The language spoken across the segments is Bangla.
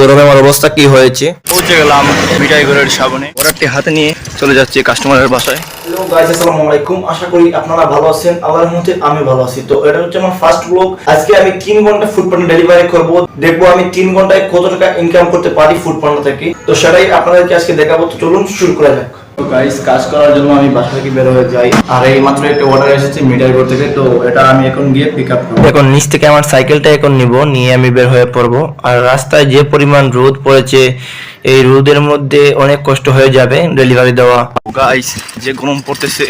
গরমে আমার অবস্থা কি হয়েছে? পৌঁছে গেলাম মিঠাই ঘরের সাবনে। অর্ডারটি হাতে নিয়ে চলে যাচ্ছি কাস্টমারের বাসায়। হ্যালো গাইস আসসালামু আলাইকুম। আশা করি আপনারা ভালো আছেন আল্লাহর মধ্যে আমি ভালো আছি। তো এটা হচ্ছে আমার ফার্স্ট ব্লগ আজকে আমি তিন ঘণ্টা ফুড পান্ডা ডেলিভারি করব। দেখব আমি তিন ঘন্টায় কত টাকা ইনকাম করতে পারি ফুড পান্ডা থেকে। তো সেটাই আপনাদেরকে আজকে দেখাবো। তো চলুন শুরু করা যাক। গাইস কাজ করার জন্য আমি বাসা থেকে বের হয়ে যাই। আর এই মাত্র একটা অর্ডার এসেছে মিঠাইপুর থেকে তো এটা আমি এখন গিয়ে পিক আপ করব। এখন নিচ থেকে আমার সাইকেলটা এখন নিব নিয়ে আমি বের হয়ে পড়ব। আর রাস্তায় যে পরিমাণ রোদ পড়েছে এই রোদের মধ্যে অনেক কষ্ট হয়ে যাবে ডেলিভারি দেওয়া। গাইস যে গরম পড়তেছে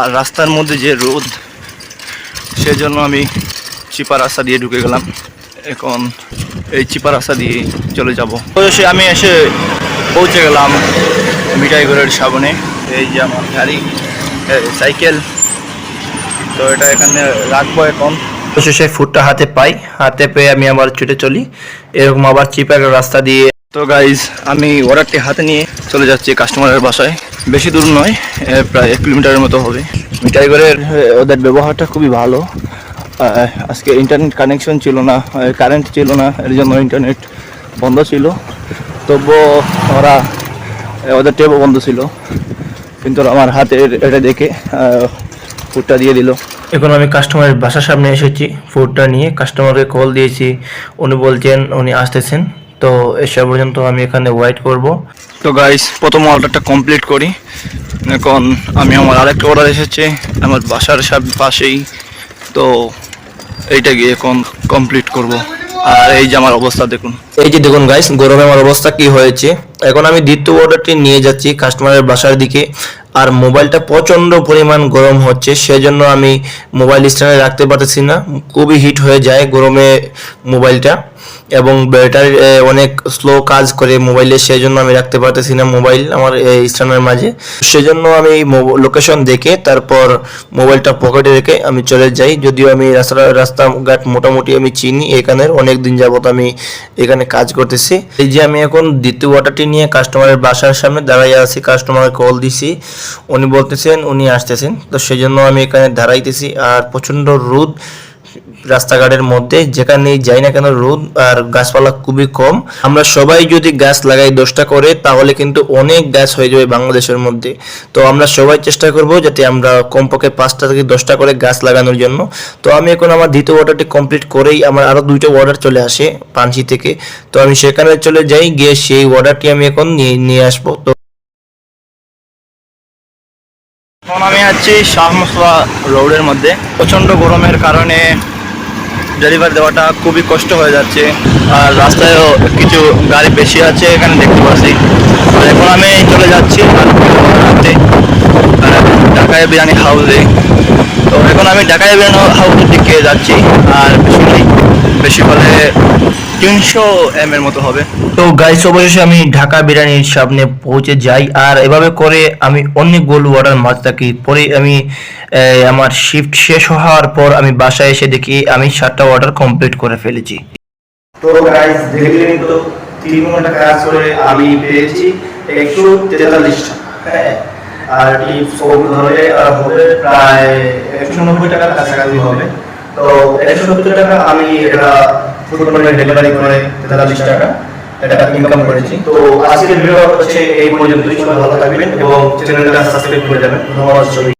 আর রাস্তার মধ্যে যে রোদ সেজন্য আমি চিপা রাস্তা দিয়ে ঢুকে গেলাম। এখন এই চিপা রাস্তা দিয়ে চলে যাব। অবশ্যই আমি এসে পৌঁছে গেলাম মিঠাই ঘরের সাবনে এই যে আমার গাড়ি সাইকেল। তো এটা এখানে রাখব এখন। অবশ্য সেই ফুডটা হাতে পাই। হাতে পেয়ে আমি আবার ছুটে চলি। এরকম আবার চিপা রাস্তা দিয়ে। তো গাইজ আমি অর্ডারটি হাতে নিয়ে চলে যাচ্ছি কাস্টমারের বাসায়। বেশি দূর নয় প্রায় এক কিলোমিটারের মতো হবে। মিঠাই ঘরের ওদের ব্যবহারটা খুবই ভালো। আজকে ইন্টারনেট কানেকশন ছিল না কারেন্ট ছিল না, এর জন্য ইন্টারনেট বন্ধ ছিল। তবুও ওরা ওদের টেবও বন্ধ ছিল। কিন্তু আমার হাতের এটা দেখে ফুডটা দিয়ে দিল। এখন আমি কাস্টমারের বাসার সামনে এসেছি ফুডটা নিয়ে। কাস্টমারকে কল দিয়েছি উনি বলছেন উনি আসতেছেন। তো এসব পর্যন্ত আমি এখানে ওয়েট করব। তো গাইস প্রথম অর্ডারটা কমপ্লিট করি। এখন আমি আমার আরেকটা অর্ডার এসেছে আমার বাসার সব পাশেই। তো এইটা গিয়ে এখন কমপ্লিট করব। আর এই যে আমার অবস্থা দেখুন। এই যে দেখুন গাইস গরমে আমার অবস্থা কি হয়েছে? এখন আমি দ্বিতীয় অর্ডারটি নিয়ে যাচ্ছি কাস্টমারের বাসার দিকে। আর মোবাইলটা প্রচণ্ড পরিমাণ গরম হচ্ছে, সেজন্য আমি মোবাইল স্ট্যান্ডে রাখতে পারতেছি না। খুবই হিট হয়ে যায় গরমে মোবাইলটা এবং ব্যাটারি অনেক স্লো কাজ করে মোবাইলে সেজন্য আমি রাখতে পারতেছি না মোবাইল আমার স্ট্যান্ডের মাঝে। সেজন্য আমি লোকেশন দেখে, তারপর মোবাইলটা পকেটে রেখে আমি চলে যাই। যদিও আমি রাস্তা, রাস্তাঘাট মোটামুটি আমি চিনি, এখানের অনেক দিন যাবত আমি এখানে কাজ করতেছি। এই যে আমি এখন দ্বিতীয় অর্ডারটি নিয়ে কাস্টমারের বাসার সামনে দাঁড়াইয়া আছি কাস্টমার কল দিছি। উনি বলতেছেন, উনি আসতেছেন। তো সেজন্য আমি এখানে দাঁড়াইতেছি। আর প্রচণ্ড রোদ। রাস্তাঘাটের মধ্যে, যেখানেই যাই না কেন রোদ আর গাছপালা খুবই কম। আমরা সবাই যদি গাছ লাগাই দশটা করে, তাহলে কিন্তু অনেক গাছ হয়ে যাবে বাংলাদেশের মধ্যে। তো আমরা সবাই চেষ্টা করব যাতে আমরা কমপক্ষে পাঁচটা থেকে দশটা করে গাছ লাগানোর জন্য। তো আমি এখন আমার দ্বিতীয় অর্ডারটি কমপ্লিট করেই আমার আরও দুইটা অর্ডার চলে আসে পানসি থেকে। তো আমি সেখানে চলে যাই, গিয়ে সেই অর্ডারটি আমি এখন নিয়ে নিয়ে আসব। তো এখন আমি আছি শাহ মসলা রোডের মধ্যে। প্রচণ্ড গরমের কারণে ডেলিভারি দেওয়াটা খুবই কষ্ট হয়ে যাচ্ছে। আর রাস্তায়ও কিছু গাড়ি বেশি আছে, এখানে দেখতে পাচ্ছি। আর এখন আমি চলে যাচ্ছি ঢাকায় বিরিয়ানি হাউসে। তো এখন আমি ঢাকায় বিরিয়ানি হাউসের দিকে যাচ্ছি। আর বেশি বেশি হলে তিনশো এম এর মতো হবে। তো গাইস অবশেষে আমি ঢাকা বিরিয়ানির সামনে পৌঁছে যাই। আর এভাবে করে আমি অনেকগুলো অর্ডার মারতে থাকি। পরে আমি আমার শিফট শেষ হওয়ার পর আমি বাসায় এসে দেখি আমি সাতটা অর্ডার কমপ্লিট করে ফেলেছি। তো গাইস দেখলেন তো তিন ঘণ্টা কাজ করে আমি পেয়েছি। একশো তেতাল্লিশ হ্যাঁ? আর টিপস ধরে হবে প্রায় একশো নব্বই টাকার কাছাকাছি হবে। তো একশো সত্তর টাকা আমি এটা ফুটবলের ডেলিভারি করে তেতাল্লিশ টাকা। এটা ইনকাম করেছি। তো আজকের ভিডিও হচ্ছে এই পর্যন্তই। সবাই ভালো থাকবেন এবং চ্যানেলটা সাবস্ক্রাইব করে যাবেন। ধন্যবাদ